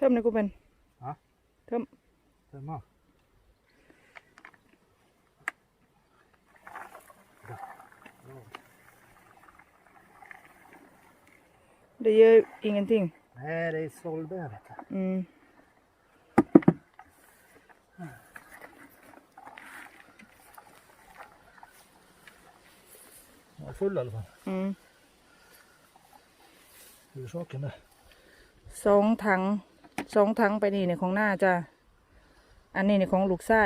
ทิมนะกูเป็น ฮะ เทิม Femma. Det gör ingenting. Nej, det är sålbär vet du. Mm. Den var full i alla fall. Mm. Huvudsaken det. สองถัง สองถังไปนี่เนี่ยของหน้าจ้ะอันนี้เนี่ยของลูกไส้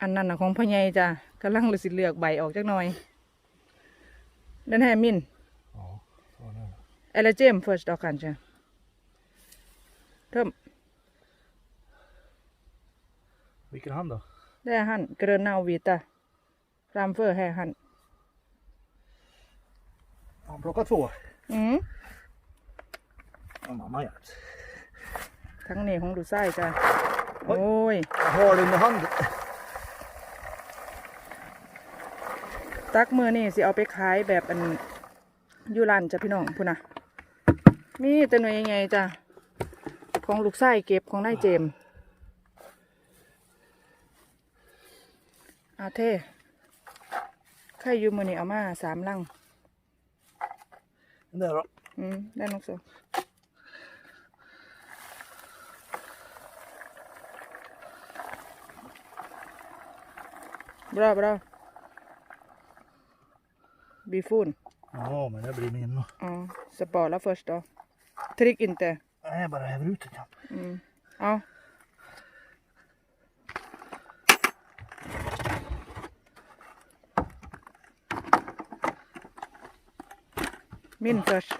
อันนั้นน่ะของพ่อใหญ่จ้ะกำลังเลยสิเลือกใบออกจักหน่อยนั่นแฮมิน Ja, så är det. eller gem först då kanske Töm Vilken hand då? det är han gröna och vita framför här han Har han plockat två? mm. Ja, mamma gör det. ทั้งนี้ของลูกไส้จ้ะโอ๊โอ้ย Jag har det under handen. ตักมือนี่สิเอาไปขายแบบอันอยูรันจ้ะพี่น้องพูนะมีแต่หน่วยใหญ่ๆจ้ะ ของลูกไส้เก็บของนายเจมส์เอาเท่ใครอยู่มือนี่เอามาสามลัง Den där då? อืมได้นกโซ บราบราบีฟูน Ja, men det blir min. då. Ja, spara först då. Tryck inte. Nej, bara häver ut det. Mm. Ja. Min först.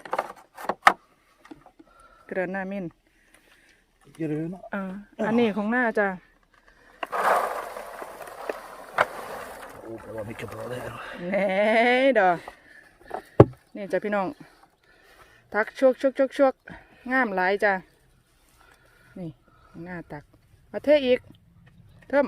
Gröna min. Gröna. อ่าอันนี้ของหน้าจ้ะ Åh, det var mycket bra det här. แหน่ดอนี่จ้ะพี่น้อง ทักชวกชวกชวกชวกงามหลายจ้ะ นี่หน้าตัก มาเทอีก เทิม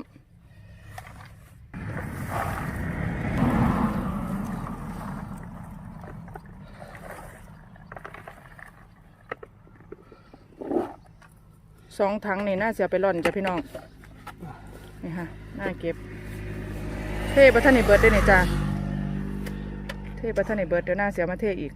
สองถังนี่น่าเสียไปร่อนจ้ะพี่น้อง นี่ฮะน่าเก็บ ทปัทานในเบิร์ดได้เนี่ยจ้าเทปัทานในเบิร์ดเดี๋ยวหน้าเสียมาเทอีก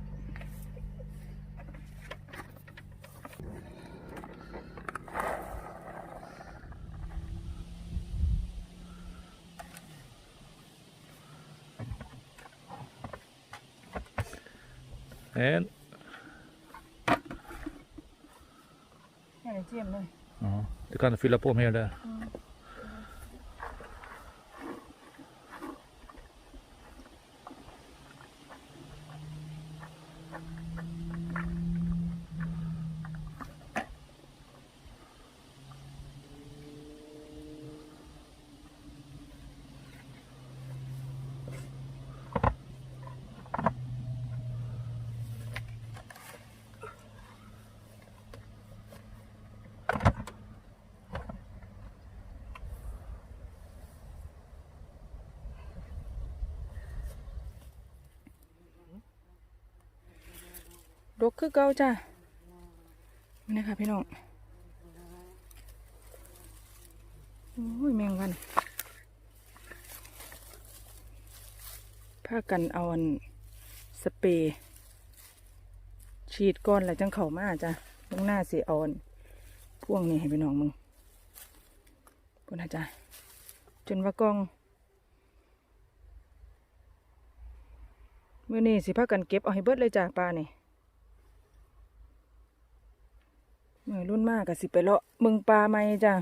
En. นี่เจียมเลย Ja, du kan fylla på mer där. ดกคือเก่าจ้านี่นะคะพี่น้องโอ้ยแมงวันผ้ากันเอาอันสเปรย์ฉีดก้อนแล้วจังเข่ามาจ้ะมึงหน้าสีอ่อนพ่วงนี่ให้พี่น้องมึงพุ่นนะจ้ะจนว่ากล้องเมื่อนี้สิพากันเก็บเอาให้เบิดเลยจ้ะปลานี่เมือรุ่นมากก็สิไปเลาะมึงปลาไหมจ้ะ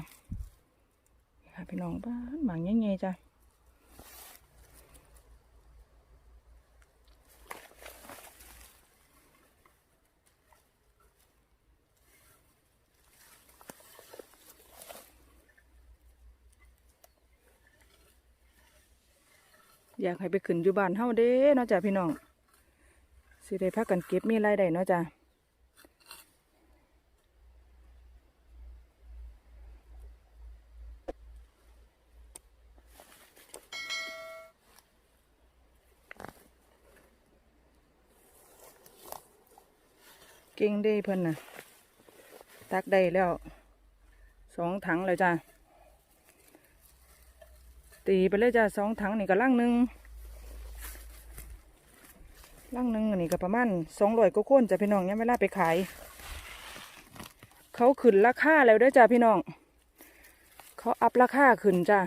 ค่ะพี่น้องบ้านหมางใหญ่ๆจ้ะอยากให้ไปขึ้นอยู่บ้านเฮาเด้เนาะจ้ะพี่น้องสิได้พักกันเก็บมีรายได้เนาะจ้ะ เก่งเด้เพิ่นน่ะ ตักได้แล้วสองถังเลยจ้าตีไปเลยจ้าสองถังนี่ก็ล่างหนึ่งล่างหนึ่งนนี้ก็ประมาณสองร้อยกว่าคนจ้ะพี่น้องเนี่ยเวลาไปขาย เขาขึ้นราคาแล้วด้วยจ้าพี่น้อง เขาอัพราคาขึ้นจ้า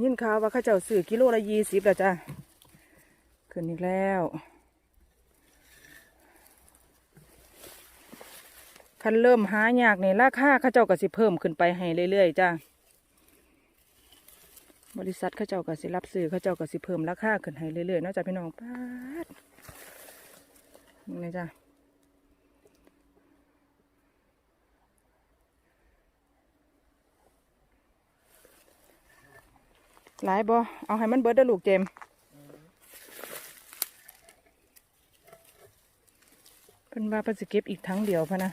ยินข่าวว่าข้าเจ้าซื้อกิโลละยี่สิบแล้วจ้า ขึ้นอีกแล้วคันเริ่มหายากในราคาข้าเจ้าก็สิเพิ่มขึ้นไปให้เรื่อยๆจ้าบริษัทข้าเจ้าก็สิรับซื้อข้าเจ้าก็สิเพิ่มราคาขึ้นให้เรื่อยๆนาะจ้าพี่น้องป้าดนี่จ้าหลายบ่เอาให้มันเบิดเด้ลูกเจมส์ เป็นว่าเพิ่นสิเก็บอีกทั้งเดียวพะนะ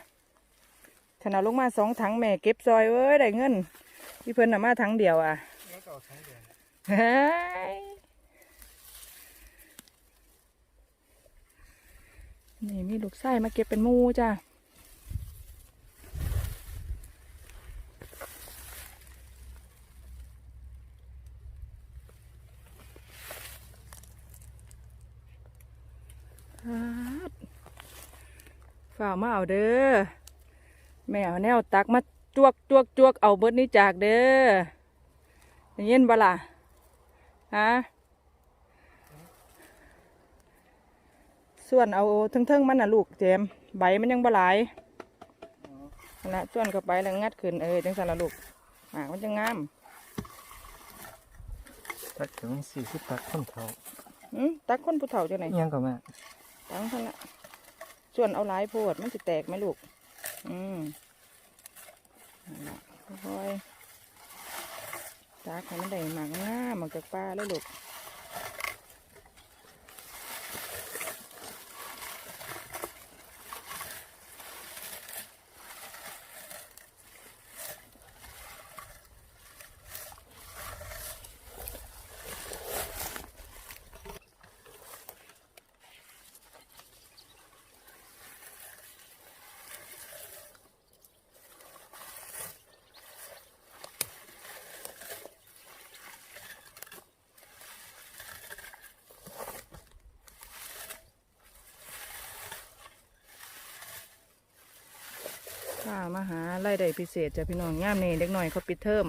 ฉันเอาลงมาสองถังแม่เก็บซอยเว้ยได้เงินที่เพิ่นเอามาถังเดียวอะแล้วก็ทั้งเดือนเฮ้ยนี่มีลูกไส้มาเก็บเป็นมูจ้า ฝ่ากมาเอาเด้อแม่เอาแนวตักมาจวกจวกจวกเอาเบิดนี้จากเด้อได้ยินบ่ล่ะฮะส่วนเอาเทิงๆมันน่ะลูกเจมส์ใบมันยังบ่หลายนั่นละส่วนกับใบแล้วงัดขึ้นเออจังสันละลูกหากมันจะงามตักถึงสี่สิบตักคนเท่าอืมตักคนผู้เฒ่าจังไหนยังก็แม่ตังท่านละ ส่วนเอาหลายโพดมันจะแตกไหมลูก อืมนะค่อยๆตักให้มันได้หมากง่ามอนกจากปลาเลยลูก มาหาไล่ได้พิเศษจ้ะพี่น้องย่ามนี่เด็กหน่อยเขาปิดเทอม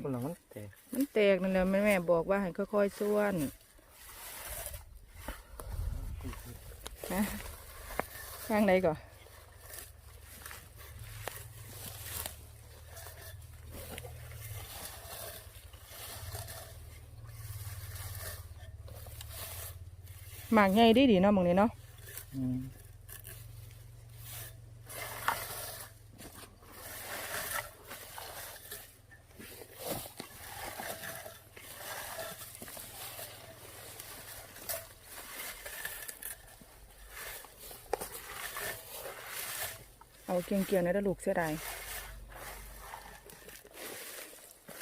คนละมันแต่มันแตกนั่นแหละแม่แม่บอกว่าให้ค่อยๆส่วนฮะข้างไหนก่อน หมากใหญ่ดีดีเนาะหมองนี้เนาะเอาเกียงเกียงในระลูกเสียดาย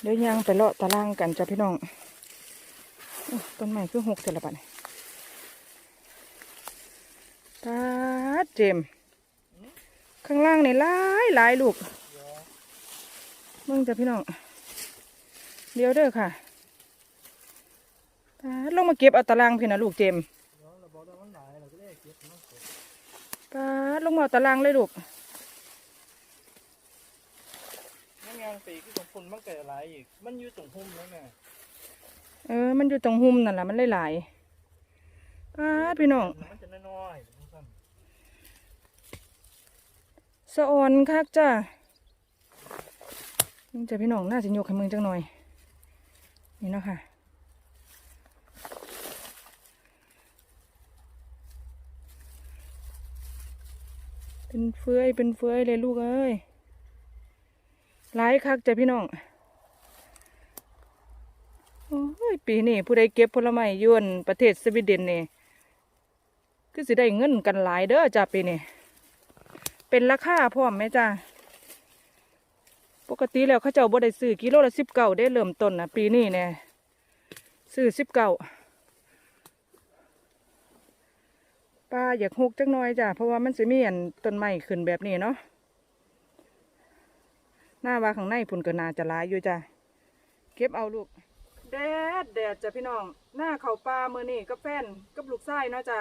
เดี๋ยวยังไปเลาะตารางกันจ้ะพี่น้องอต้นไม้คือหกเสร็จแล้วปะเนี่ยตา ดเจมส์ข้างล่างนี่หลายหลายลูกมึงจ้ะพี่น้อง เดี๋ยวเด้อค่ะตาดลงมาเก็บเอาตารางพี่นะลูกเจมส์ตาดลงมาเอาตารางเลยลูกยังยังปีที่ของคนมันเกิดอะไรอีก มันอยู่ตรงหุ่มแล้วไงเออ มันอยู่ตรงหุ่มนั่นแหละมันหลายๆป้าดพี่น้อง มันจะน้อยๆมันสั้น สะออนคักจ้ามึงจะพี่น้องน่าจะยกให้มึงจังหน่อย นี่เนาะค่ะ เป็นเฟือยเป็นเฟือยเลยลูกเอ้ยหลายคักจ้ะพี่น้องโอ้ยปีนี้ผู้ใดเก็บผลไม้ยวนประเทศสวีเดนนี่คือสิได้เงินกันหลายเด้อจ้ะปีนี้ เป็นราคาพร้อมไหมจ้าปกติแล้วเขาเจ้าบ่ได้ซื้อกิโลละสิบเก้าได้เริ่มต้นนะปีนี้เนี่ยซื้อสิบเก้าป้าอยากหกจักหน่อยจ้ะเพราะว่ามันสิมีอันต้นไม้ขึ้นแบบนี้เนาะหน้าว่าข้างในพุ่นก็น่าจะหลายอยู่จ้ะเก็บเอาลูกแดดแดดจ้ะพี่น้อง หน้าเขาปลาเมื่อนี่กับแฟนกับลูกไส้เนาะจ้ะ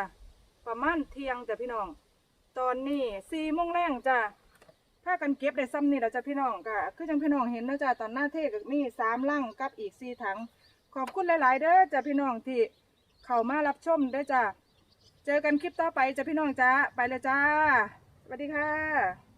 ประมาณเที่ยงจ้ะพี่น้อง ตอนนี้สี่โมงแรงจ้ะถ้ากันเก็บได้ซ้ำนี่เราจะพี่น้องก็คือจังพี่น้องเห็นนะจ้ะตอนหน้าเทก็มีสามลังกับอีกสี่ถัง ขอบคุณหลาย ๆ เด้อจ้ะพี่น้องที่เข้ามารับชมเด้อจ้ะเจอกันคลิปต่อไปจ้ะพี่น้องจ้าไปเลยจ้าสวัสดีค่ะ